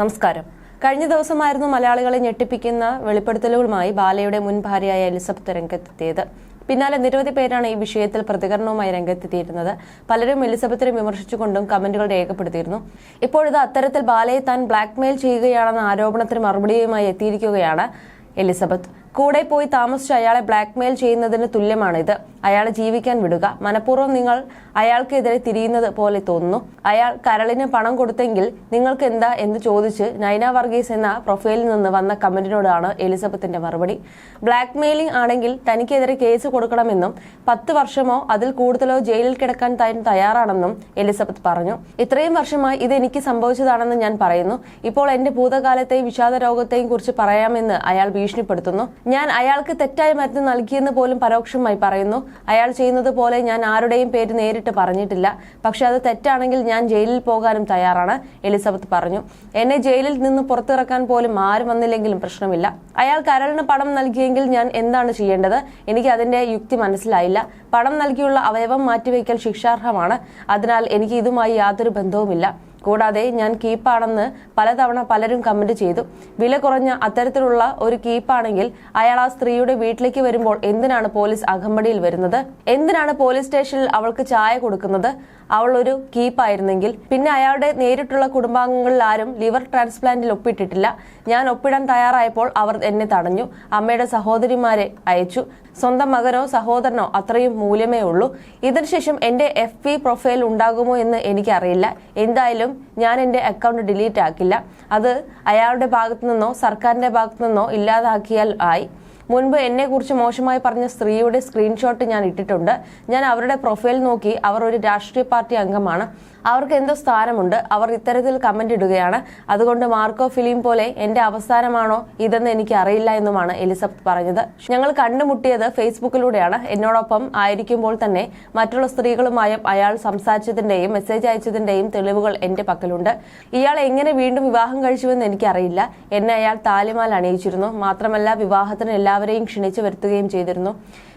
നമസ്കാരം. കഴിഞ്ഞ ദിവസമായിരുന്നു മലയാളികളെ ഞെട്ടിപ്പിക്കുന്ന വെളിപ്പെടുത്തലുകളുമായി ബാലയുടെ മുൻ ഭാര്യയായ എലിസബത്ത് രംഗത്തെത്തിയത്. പിന്നാലെ നിരവധി പേരാണ് ഈ വിഷയത്തിൽ പ്രതികരണവുമായി രംഗത്തെത്തിയിരുന്നത്. പലരും എലിസബത്തിനെ വിമർശിച്ചുകൊണ്ടും കമന്റുകൾ രേഖപ്പെടുത്തിയിരുന്നു. ഇപ്പോഴിത് അത്തരത്തിൽ ബാലയെ താൻ ബ്ലാക്ക്മെയിൽ ചെയ്യുകയാണെന്ന ആരോപണത്തിന് മറുപടിയുമായി എത്തിയിരിക്കുകയാണ് എലിസബത്ത്. കൂടെ പോയി താമസിച്ച് അയാളെ ബ്ലാക്ക്മെയിൽ ചെയ്യുന്നതിന് തുല്യമാണിത്. അയാളെ ജീവിക്കാൻ വിടുക. മനഃപൂർവം നിങ്ങൾ അയാൾക്കെതിരെ തിരിയുന്നത് പോലെ തോന്നുന്നു. അയാൾ കരളിന് പണം കൊടുത്തെങ്കിൽ നിങ്ങൾക്ക് എന്താ എന്ന് ചോദിച്ച് നൈന വർഗീസ് എന്ന പ്രൊഫൈലിൽ നിന്ന് വന്ന കമന്റിനോടാണ് എലിസബത്തിന്റെ മറുപടി. ബ്ലാക്ക്മെയിലിംഗ് ആണെങ്കിൽ തനിക്കെതിരെ കേസ് കൊടുക്കണമെന്നും പത്ത് വർഷമോ അതിൽ കൂടുതലോ ജയിലിൽ കിടക്കാൻ താൻ തയ്യാറാണെന്നും എലിസബത്ത് പറഞ്ഞു. ഇത്രയും വർഷമായി ഇത് എനിക്ക് സംഭവിച്ചതാണെന്ന് ഞാൻ പറയുന്നു. ഇപ്പോൾ എന്റെ ഭൂതകാലത്തെയും വിഷാദ രോഗത്തെയും കുറിച്ച് പറയാമെന്ന് അയാൾ ഭീഷണിപ്പെടുത്തുന്നു. ഞാൻ അയാൾക്ക് തെറ്റായ മരുന്ന് നൽകിയെന്ന് പോലും പരോക്ഷമായി പറയുന്നു. അയാൾ ചെയ്യുന്നത് പോലെ ഞാൻ ആരുടെയും പേര് നേരിട്ട് പറഞ്ഞിട്ടില്ല. പക്ഷെ അത് തെറ്റാണെങ്കിൽ ഞാൻ ജയിലിൽ പോകാനും തയ്യാറാണ് എലിസബത്ത് പറഞ്ഞു. എന്നെ ജയിലിൽ നിന്ന് പുറത്തിറക്കാൻ പോലും ആരും വന്നില്ലെങ്കിലും പ്രശ്നമില്ല. അയാൾ കരളിന് പണം നൽകിയെങ്കിൽ ഞാൻ എന്താണ് ചെയ്യേണ്ടത്? എനിക്ക് അതിന്റെ യുക്തി മനസ്സിലായില്ല. പണം നൽകിയുള്ള അവയവം മാറ്റിവെക്കൽ ശിക്ഷാർഹമാണ്. അതിനാൽ എനിക്ക് ഇതുമായി യാതൊരു ബന്ധവുമില്ല. കൂടാതെ ഞാൻ കീപ്പാണെന്ന് പലതവണ പലരും കമന്റ് ചെയ്തു. വില കുറഞ്ഞ അത്തരത്തിലുള്ള ഒരു കീപ്പാണെങ്കിൽ അയാൾ ആ സ്ത്രീയുടെ വീട്ടിലേക്ക് വരുമ്പോൾ എന്തിനാണ് പോലീസ് അകമ്പടിയിൽ വരുന്നത്? എന്തിനാണ് പോലീസ് സ്റ്റേഷനിൽ അവൾക്ക് ചായ കൊടുക്കുന്നത്? അവൾ ഒരു കീപ്പായിരുന്നെങ്കിൽ പിന്നെ അയാളുടെ നേരിട്ടുള്ള കുടുംബാംഗങ്ങളിൽ ആരും ലിവർ ട്രാൻസ്പ്ലാന്റിൽ ഒപ്പിട്ടിട്ടില്ല. ഞാൻ ഒപ്പിടാൻ തയ്യാറായപ്പോൾ അവർ എന്നെ തടഞ്ഞു. അമ്മയുടെ സഹോദരിമാരെ അയച്ചു. സ്വന്തം മകനോ സഹോദരനോ അത്രയും മൂല്യമേ ഉള്ളൂ. ഇതിനുശേഷം എന്റെ എഫ് പി പ്രൊഫൈൽ ഉണ്ടാകുമോ എന്ന് എനിക്കറിയില്ല. എന്തായാലും ഞാൻ എന്റെ അക്കൗണ്ട് ഡിലീറ്റ് ആക്കില്ല. അത് അയാളുടെ ഭാഗത്തു നിന്നോ സർക്കാരിന്റെ ഭാഗത്തു നിന്നോ ഇല്ലാതാക്കിയാൽ ആയി. മുൻപ് എന്നെ കുറിച്ച് മോശമായി പറഞ്ഞ സ്ത്രീയുടെ സ്ക്രീൻഷോട്ട് ഞാൻ ഇട്ടിട്ടുണ്ട്. ഞാൻ അവരുടെ പ്രൊഫൈൽ നോക്കി അവർ ഒരു രാഷ്ട്രീയ പാർട്ടി അംഗമാണ്. അവർക്ക് എന്തോ സ്ഥാനമുണ്ട്. അവർ ഇത്തരത്തിൽ കമന്റ് ഇടുകയാണ്. അതുകൊണ്ട് മാർക്കോ ഫിലിം പോലെ എന്റെ അവസാനമാണോ ഇതെന്ന് എനിക്ക് അറിയില്ല എന്നുമാണ് എലിസബത്ത് പറഞ്ഞത്. ഞങ്ങൾ കണ്ടുമുട്ടിയത് ഫേസ്ബുക്കിലൂടെയാണ്. എന്നോടൊപ്പം ആയിരിക്കുമ്പോൾ തന്നെ മറ്റുള്ള സ്ത്രീകളുമായും അയാൾ സംസാരിച്ചതിന്റെയും മെസ്സേജ് അയച്ചതിന്റെയും തെളിവുകൾ എന്റെ പക്കലുണ്ട്. ഇയാൾ എങ്ങനെ വീണ്ടും വിവാഹം കഴിച്ചുവെന്ന് എനിക്കറിയില്ല. എന്നെ അയാൾ താലിമാൽ അണിയിച്ചിരുന്നു. മാത്രമല്ല വിവാഹത്തിന് എല്ലാവരെയും ക്ഷണിച്ചു വരുത്തുകയും ചെയ്തിരുന്നു.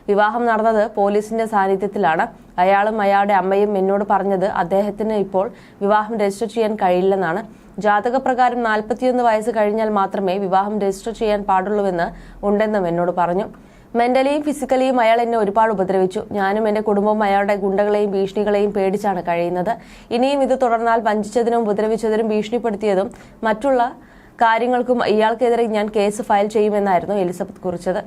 വിവാഹം നടന്നത് പോലീസിന്റെ സാന്നിധ്യത്തിലാണ്. അയാളും അയാളുടെ അമ്മയും എന്നോട് പറഞ്ഞത് അദ്ദേഹത്തിന് ഇപ്പോൾ വിവാഹം രജിസ്റ്റർ ചെയ്യാൻ കഴിയില്ലെന്നാണ്. ജാതകപ്രകാരം നാൽപ്പത്തിയൊന്ന് വയസ്സ് കഴിഞ്ഞാൽ മാത്രമേ വിവാഹം രജിസ്റ്റർ ചെയ്യാൻ പാടുള്ളൂവെന്ന് ഉണ്ടെന്നും എന്നോട് പറഞ്ഞു. മെന്റലിയും ഫിസിക്കലിയും അയാൾ എന്നെ ഒരുപാട് ഉപദ്രവിച്ചു. ഞാനും എന്റെ കുടുംബവും അയാളുടെ ഗുണ്ടകളെയും ഭീഷണികളെയും പേടിച്ചാണ് കഴിയുന്നത്. ഇനിയും ഇത് തുടർന്നാൽ വഞ്ചിച്ചതിനും ഉപദ്രവിച്ചതിനും ഭീഷണിപ്പെടുത്തിയതും മറ്റുള്ള കാര്യങ്ങൾക്കും ഇയാൾക്കെതിരെ ഞാൻ കേസ് ഫയൽ ചെയ്യുമെന്നായിരുന്നു എലിസബത്ത് കുറിച്ചത്.